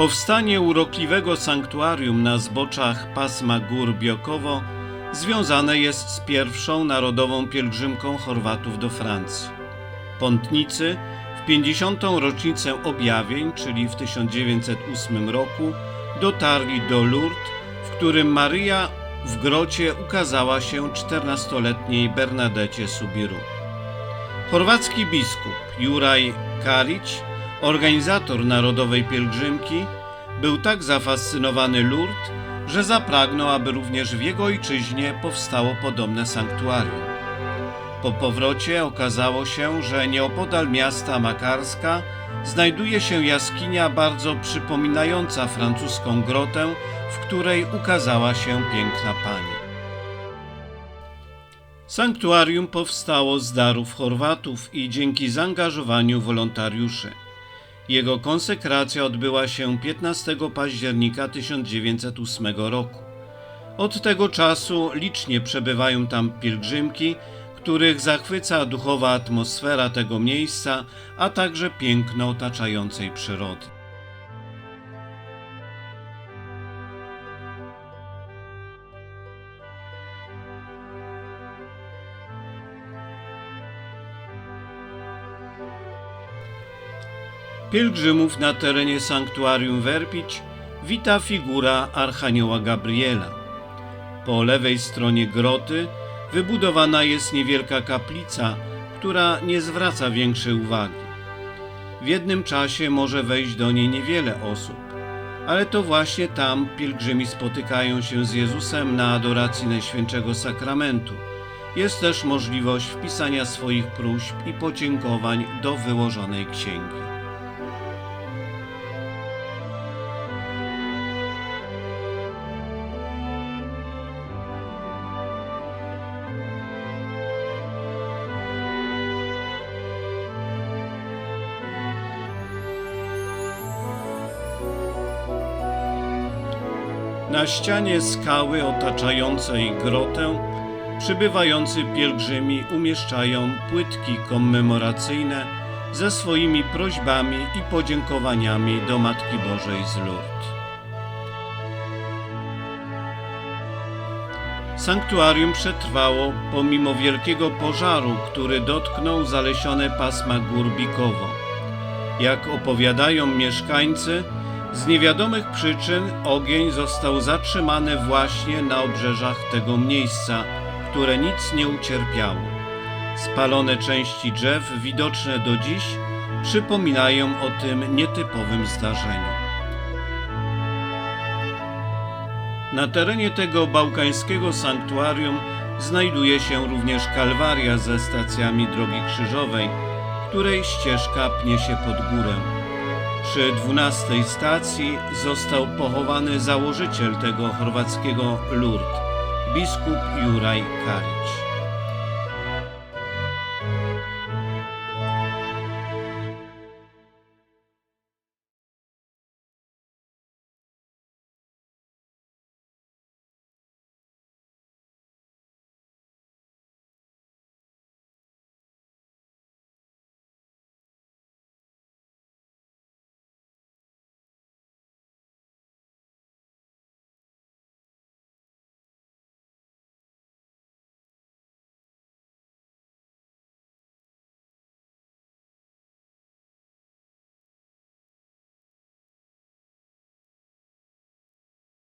Powstanie urokliwego sanktuarium na zboczach pasma gór Biokowo związane jest z pierwszą narodową pielgrzymką Chorwatów do Francji. Pątnicy w 50. rocznicę objawień, czyli w 1908 roku, dotarli do Lourdes, w którym Maryja w grocie ukazała się 14-letniej Bernadecie Subiru. Chorwacki biskup Juraj Karić, organizator narodowej pielgrzymki, był tak zafascynowany Lourdes, że zapragnął, aby również w jego ojczyźnie powstało podobne sanktuarium. Po powrocie okazało się, że nieopodal miasta Makarska znajduje się jaskinia bardzo przypominająca francuską grotę, w której ukazała się piękna pani. Sanktuarium powstało z darów Chorwatów i dzięki zaangażowaniu wolontariuszy. Jego konsekracja odbyła się 15 października 1908 roku. Od tego czasu licznie przebywają tam pielgrzymki, których zachwyca duchowa atmosfera tego miejsca, a także piękno otaczającej przyrody. Pielgrzymów na terenie sanktuarium Werpić wita figura Archanioła Gabriela. Po lewej stronie groty wybudowana jest niewielka kaplica, która nie zwraca większej uwagi. W jednym czasie może wejść do niej niewiele osób, ale to właśnie tam pielgrzymi spotykają się z Jezusem na adoracji Najświętszego Sakramentu. Jest też możliwość wpisania swoich próśb i podziękowań do wyłożonej księgi. Na ścianie skały otaczającej grotę przybywający pielgrzymi umieszczają płytki kommemoracyjne ze swoimi prośbami i podziękowaniami do Matki Bożej z Lourdes. Sanktuarium przetrwało pomimo wielkiego pożaru, który dotknął zalesione pasma gór Bikowo. Jak opowiadają mieszkańcy, z niewiadomych przyczyn ogień został zatrzymany właśnie na obrzeżach tego miejsca, które nic nie ucierpiało. Spalone części drzew, widoczne do dziś, przypominają o tym nietypowym zdarzeniu. Na terenie tego bałkańskiego sanktuarium znajduje się również kalwaria ze stacjami drogi krzyżowej, której ścieżka pnie się pod górę. Przy dwunastej stacji został pochowany założyciel tego chorwackiego Lourdes, biskup Juraj Karić.